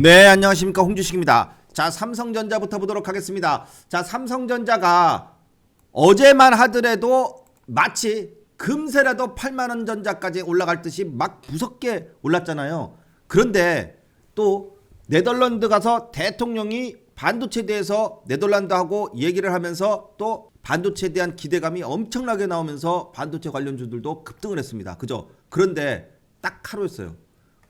네, 안녕하십니까. 홍주식입니다. 자, 삼성전자부터 보도록 하겠습니다. 자, 삼성전자가 어제만 하더라도 마치 금세라도 8만원 전자까지 올라갈 듯이 막 무섭게 올랐잖아요. 그런데 또 네덜란드 가서 대통령이 반도체에 대해서 네덜란드하고 얘기를 하면서 또 반도체에 대한 기대감이 엄청나게 나오면서 반도체 관련주들도 급등을 했습니다. 그죠? 그런데 딱 하루였어요.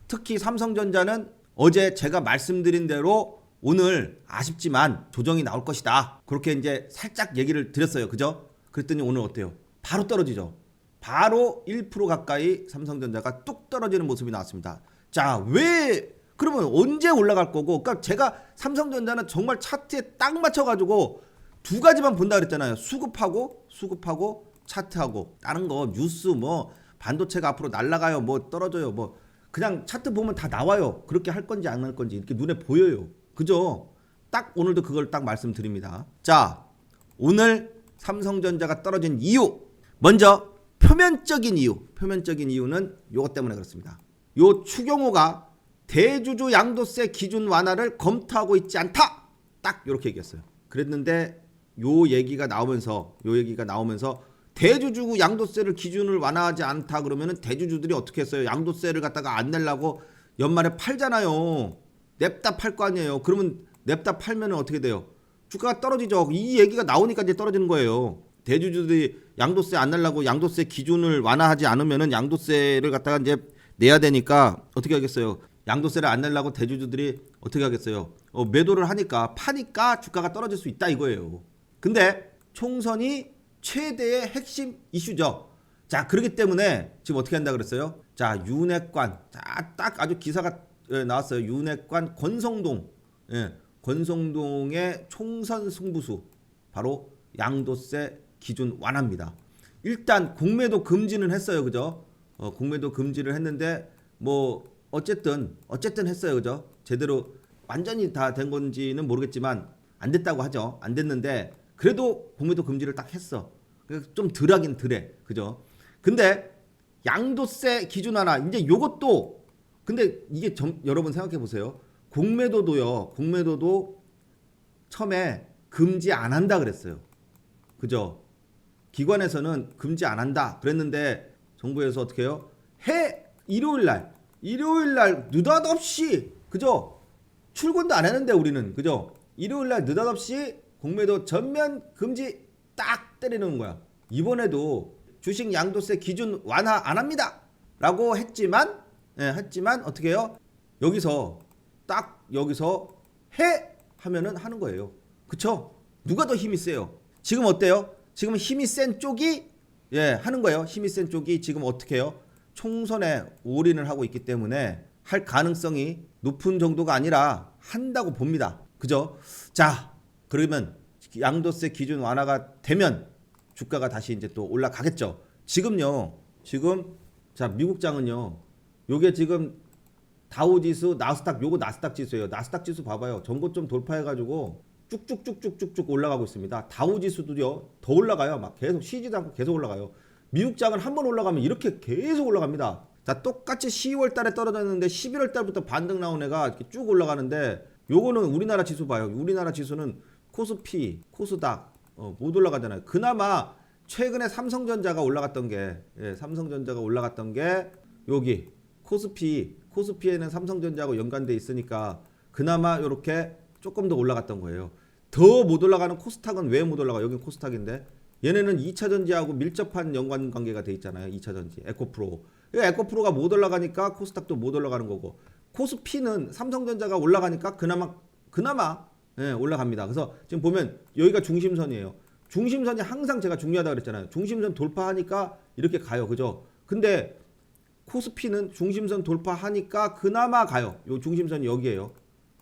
특히 삼성전자는 어제 제가 말씀드린 대로 오늘 아쉽지만 조정이 나올 것이다. 그렇게 이제 살짝 얘기를 드렸어요. 그죠? 그랬더니 오늘 어때요? 바로 떨어지죠. 바로 1% 가까이 삼성전자가 뚝 떨어지는 모습이 나왔습니다. 자, 왜 그러면 언제 올라갈 거고? 그러니까 제가 삼성전자는 정말 차트에 딱 맞춰 가지고 두 가지만 본다 그랬잖아요. 수급하고 수급하고 차트하고 다른 거 뉴스 뭐 반도체가 앞으로 날아가요. 뭐 떨어져요. 뭐 그냥 차트 보면 다 나와요. 그렇게 할 건지 안 할 건지 이렇게 눈에 보여요. 그죠? 딱 오늘도 그걸 딱 말씀드립니다. 자, 오늘 삼성전자가 떨어진 이유. 먼저 표면적인 이유. 표면적인 이유는 요것 때문에 그렇습니다. 요 추경호가 대주주 양도세 기준 완화를 검토하고 있지 않다. 딱 이렇게 얘기했어요. 그랬는데 요 얘기가 나오면서 요 얘기가 나오면서 대주주 양도세를 기준을 완화하지 않다 그러면은 대주주들이 어떻게 했어요? 양도세를 갖다가 안 내려고 연말에 팔잖아요. 냅다 팔 거 아니에요. 그러면 냅다 팔면은 어떻게 돼요? 주가가 떨어지죠. 이 얘기가 나오니까 이제 떨어지는 거예요. 대주주들이 양도세 안 내려고 양도세 기준을 완화하지 않으면은 양도세를 갖다가 이제 내야 되니까 어떻게 하겠어요? 양도세를 안 내려고 대주주들이 어떻게 하겠어요? 어, 매도를 하니까 파니까 주가가 떨어질 수 있다 이거예요. 근데 총선이 최대의 핵심 이슈죠. 자, 그렇기 때문에 지금 어떻게 한다 그랬어요? 자, 윤핵관. 자, 딱 아주 기사가 예, 나왔어요. 윤핵관 권성동. 예, 권성동의 총선 승부수. 바로 양도세 기준 완화입니다. 일단 공매도 금지는 했어요. 그죠? 어, 공매도 금지를 했는데 뭐 어쨌든 어쨌든 했어요. 그죠? 제대로 완전히 다 된 건지는 모르겠지만 안 됐다고 하죠. 안 됐는데 그래도 공매도 금지를 딱 했어. 그래서 좀 덜하긴 덜해. 그죠? 근데 양도세 기준 하나 이제 요것도 근데 이게 점- 여러분 생각해 보세요. 공매도도요. 공매도도 처음에 금지 안 한다 그랬어요. 그죠? 기관에서는 금지 안 한다 그랬는데 정부에서 어떻게 해요? 해 일요일 날 일요일 날 느닷없이 그죠? 출근도 안 했는데 우리는 그죠? 일요일 날 느닷없이 공매도 전면 금지 딱 때리는 거야. 이번에도 주식 양도세 기준 완화 안 합니다. 라고 했지만 예, 했지만 어떻게 해요? 여기서 딱 여기서 해 하면은 하는 거예요. 그쵸? 누가 더 힘이 세요? 지금 어때요? 지금 힘이 센 쪽이 예, 하는 거예요. 힘이 센 쪽이 지금 어떻게 해요? 총선에 올인을 하고 있기 때문에 할 가능성이 높은 정도가 아니라 한다고 봅니다. 그죠? 자, 그러면 양도세 기준 완화가 되면 주가가 다시 이제 또 올라가겠죠. 지금요. 지금 자, 미국장은요. 요게 지금 다우 지수, 나스닥 요거 나스닥 지수예요. 나스닥 지수 봐봐요. 전고점 돌파해 가지고 쭉쭉쭉쭉쭉쭉 올라가고 있습니다. 다우 지수도요. 더 올라가요. 막 계속 쉬지도 않고 계속 올라가요. 미국장은 한 번 올라가면 이렇게 계속 올라갑니다. 자, 똑같이 10월 달에 떨어졌는데 11월 달부터 반등 나온 애가 이렇게 쭉 올라가는데 요거는 우리나라 지수 봐요. 우리나라 지수는 코스피, 코스닥 어, 못 올라가잖아요. 그나마 최근에 삼성전자가 올라갔던 게 예, 삼성전자가 올라갔던 게 여기 코스피 코스피에는 삼성전자하고 연관돼 있으니까 그나마 이렇게 조금 더 올라갔던 거예요. 더 못 올라가는 코스닥은 왜 못 올라가? 여기 코스닥인데 얘네는 2차 전지하고 밀접한 연관 관계가 돼 있잖아요. 2차 전지 에코프로. 이 에코프로가 못 올라가니까 코스닥도 못 올라가는 거고 코스피는 삼성전자가 올라가니까 그나마 그나마 예, 올라갑니다. 그래서 지금 보면 여기가 중심선이에요. 중심선이 항상 제가 중요하다 그랬잖아요. 중심선 돌파하니까 이렇게 가요. 그죠? 근데 코스피는 중심선 돌파하니까 그나마 가요. 요 중심선이 여기에요.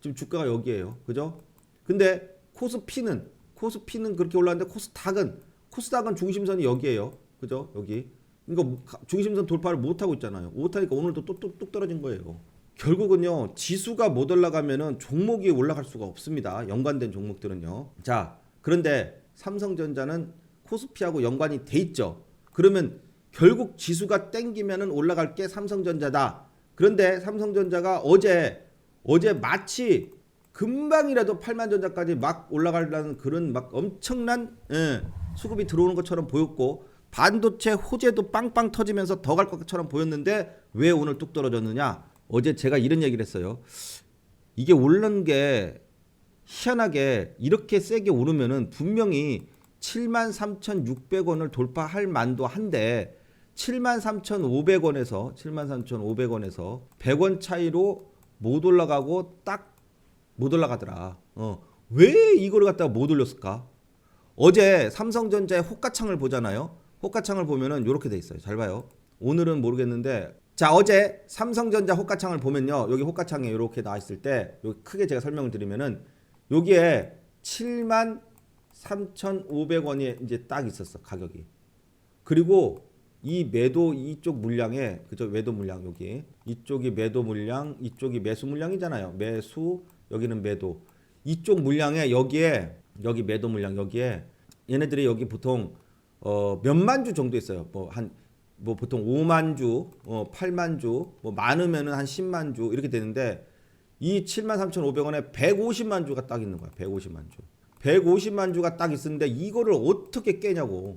지금 주가가 여기에요. 그죠? 근데 코스피는 코스피는 그렇게 올랐는데 코스닥은 코스닥은 중심선이 여기에요. 그죠? 여기. 그러니까 중심선 돌파를 못 하고 있잖아요. 못 하니까 오늘도 뚝뚝뚝 떨어진 거예요. 결국은요. 지수가 못 올라가면은 종목이 올라갈 수가 없습니다. 연관된 종목들은요. 자, 그런데 삼성전자는 코스피하고 연관이 돼 있죠. 그러면 결국 지수가 땡기면은 올라갈 게 삼성전자다. 그런데 삼성전자가 어제 어제 마치 금방이라도 8만 전자까지 막 올라가려는 그런 막 엄청난 예, 수급이 들어오는 것처럼 보였고 반도체 호재도 빵빵 터지면서 더 갈 것처럼 보였는데 왜 오늘 뚝 떨어졌느냐? 어제 제가 이런 얘기를 했어요. 이게 오르는 게 희한하게 이렇게 세게 오르면은 분명히 73,600원을 돌파할 만도 한데 73,500원에서 73,500원에서 100원 차이로 못 올라가고 딱 못 올라가더라. 어. 왜 이거를 갖다가 못 올렸을까? 어제 삼성전자의 호가창을 보잖아요. 호가창을 보면은 이렇게 돼 있어요. 잘 봐요. 오늘은 모르겠는데 자 어제 삼성전자 호가창을 보면요. 여기 호가창에 이렇게 나와 있을 때 여기 크게 제가 설명을 드리면은 여기에 7만 3,500원이 이제 딱 있었어 가격이. 그리고 이 매도 이쪽 물량에 그죠? 매도 물량 여기. 이쪽이 매도 물량 이쪽이 매수 물량이잖아요. 매수 여기는 매도. 이쪽 물량에 여기에 여기 매도 물량 여기에 얘네들이 여기 보통 어 몇만 주 정도 있어요. 뭐한 뭐 보통 5만 주, 어 8만 주, 뭐 많으면은 한 10만 주 이렇게 되는데 이 73,500원에 150만 주가 딱 있는 거야. 150만 주. 150만 주가 딱 있었는데 이거를 어떻게 깨냐고.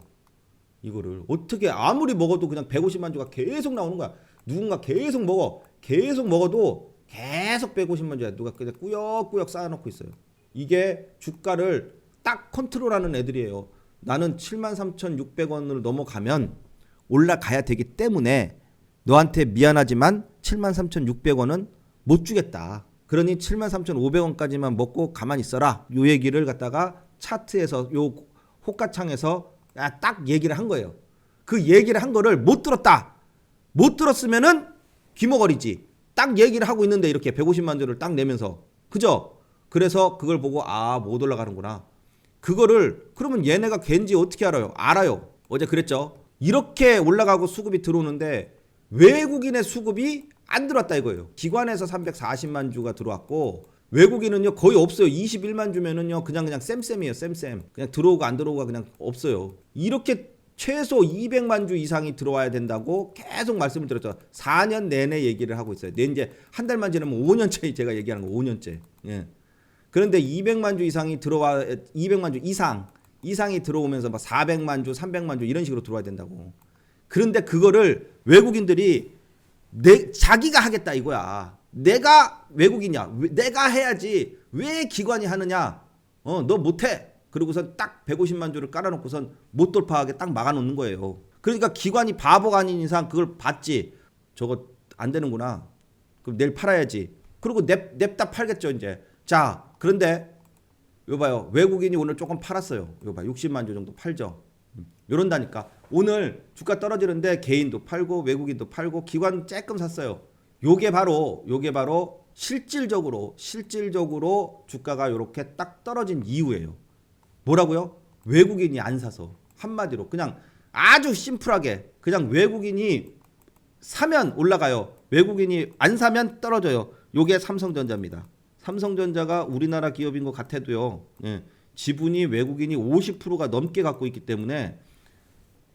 이거를 어떻게 아무리 먹어도 그냥 150만 주가 계속 나오는 거야. 누군가 계속 먹어. 계속 먹어도 계속 150만 주야. 누가 그냥 꾸역꾸역 쌓아놓고 있어요. 이게 주가를 딱 컨트롤하는 애들이에요. 나는 73,600원으로 넘어가면 올라가야 되기 때문에 너한테 미안하지만 73,600원은 못 주겠다. 그러니 73,500원까지만 먹고 가만히 있어라. 요 얘기를 갖다가 차트에서 요 호가창에서 야, 딱 얘기를 한 거예요. 그 얘기를 한 거를 못 들었다. 못 들었으면은 귀머거리지. 딱 얘기를 하고 있는데 이렇게 150만 주를 딱 내면서 그죠? 그래서 그걸 보고 아 못 올라가는구나. 그거를 그러면 얘네가 걘지 어떻게 알아요? 알아요. 어제 그랬죠. 이렇게 올라가고 수급이 들어오는데 외국인의 수급이 안 들어왔다 이거예요. 기관에서 340만 주가 들어왔고 외국인은요 거의 없어요. 21만 주면은요 그냥 그냥 쌤쌤이에요. 쌤쌤. 그냥 들어오고 안 들어오고 그냥 없어요. 이렇게 최소 200만 주 이상이 들어와야 된다고 계속 말씀을 드렸죠. 4년 내내 얘기를 하고 있어요. 내 이제 한 달만 지나면 5년째 제가 얘기하는 거 5년째. 예. 그런데 200만 주 이상이 들어와 200만 주 이상 이상이 들어오면서 막 400만 주, 300만 주 이런 식으로 들어와야 된다고. 그런데 그거를 외국인들이 내 자기가 하겠다 이거야. 내가 외국이냐? 왜- 내가 해야지. 왜 기관이 하느냐? 어, 너 못해. 그리고선 딱 150만 주를 깔아놓고선 못 돌파하게 딱 막아놓는 거예요. 그러니까 기관이 바보가 아닌 이상 그걸 봤지. 저거 안 되는구나. 그럼 내일 팔아야지. 그리고 냅, 냅다 팔겠죠 이제. 자, 그런데 요 봐요. 외국인이 오늘 조금 팔았어요. 요 봐. 60만 주 정도 팔죠. 음, 요런다니까. 오늘 주가 떨어지는데 개인도 팔고 외국인도 팔고 기관 조금 샀어요. 요게 바로 요게 바로 실질적으로 실질적으로 주가가 요렇게 딱 떨어진 이유예요. 뭐라고요? 외국인이 안 사서 한마디로 그냥 아주 심플하게 그냥 외국인이 사면 올라가요. 외국인이 안 사면 떨어져요. 요게 삼성전자입니다. 삼성전자가 우리나라 기업인 것 같아도요. 예, 지분이 외국인이 50%가 넘게 갖고 있기 때문에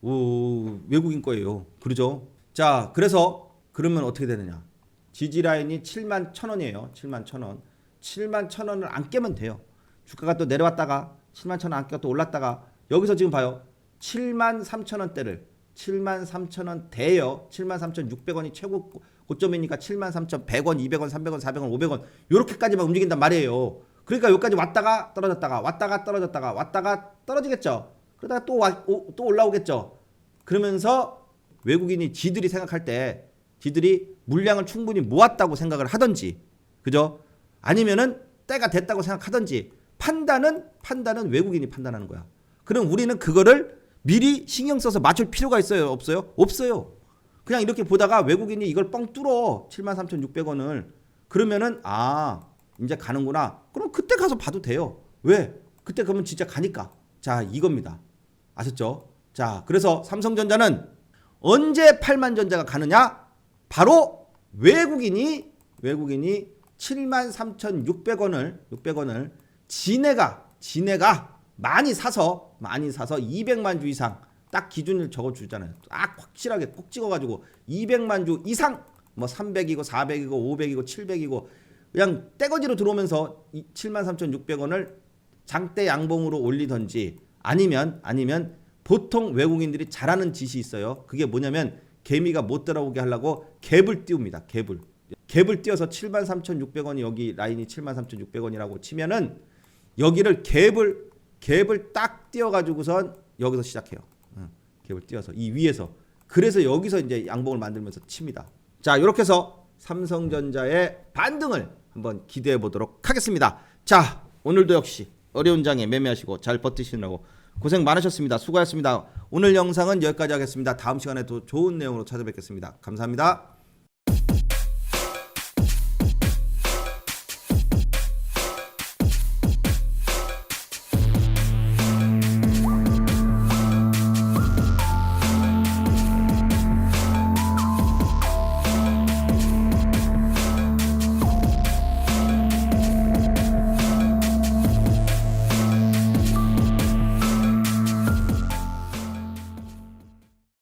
오, 외국인 거예요. 그러죠? 자, 그래서 그러면 어떻게 되느냐? 지지 라인이 7만 1천 원이에요. 7만 1천 원. 7만 1천 원을 안 깨면 돼요. 주가가 또 내려왔다가 7만 1천 원안 깨고 또 올랐다가 여기서 지금 봐요. 7만 3천 원대를 7만 3천 원 대요. 7만 3천 600원이 최고 고점이니까 7만 3천 100원, 200원, 300원, 400원, 500원 요렇게까지만 움직인단 말이에요. 그러니까 여기까지 왔다가 떨어졌다가 왔다가 떨어졌다가 왔다가 떨어지겠죠. 그러다가 또, 와, 오- 또 올라오겠죠. 그러면서 외국인이 지들이 생각할 때 지들이 물량을 충분히 모았다고 생각을 하던지 그죠? 아니면은 때가 됐다고 생각하던지 판단은 판단은 외국인이 판단하는 거야. 그럼 우리는 그거를 미리 신경 써서 맞출 필요가 있어요? 없어요? 없어요. 그냥 이렇게 보다가 외국인이 이걸 뻥 뚫어 73,600원을 그러면은 아 이제 가는구나. 그럼 그때 가서 봐도 돼요. 왜? 그때 그러면 진짜 가니까. 자 이겁니다. 아셨죠? 자 그래서 삼성전자는 언제 8만 전자가 가느냐? 바로 외국인이 외국인이 73,600원을 600원을 지네가 지네가 많이 사서 많이 사서 200만 주 이상 딱 기준을 적어 주잖아요. 딱 확실하게 꼭 찍어 가지고 200만 주 이상 뭐 300이고 400이고 500이고 700이고 그냥 떼거지로 들어오면서 73,600원을 장대 양봉으로 올리던지 아니면 아니면 보통 외국인들이 잘하는 짓이 있어요. 그게 뭐냐면 개미가 못 들어오게 하려고 갭을 띄웁니다. 갭을. 갭을 띄워서 73,600원이 여기 라인이 73,600원이라고 치면은 여기를 갭을 갭을 딱 띄워 가지고선 여기서 시작해요. 응, 갭을 띄워서 이 위에서 그래서 여기서 이제 양봉을 만들면서 칩니다. 자, 이렇게 해서 삼성전자의 반등을 한번 기대해 보도록 하겠습니다. 자, 오늘도 역시 어려운 장에 매매하시고 잘 버티시느라고 고생 많으셨습니다. 수고하셨습니다. 오늘 영상은 여기까지 하겠습니다. 다음 시간에 또 좋은 내용으로 찾아뵙겠습니다. 감사합니다.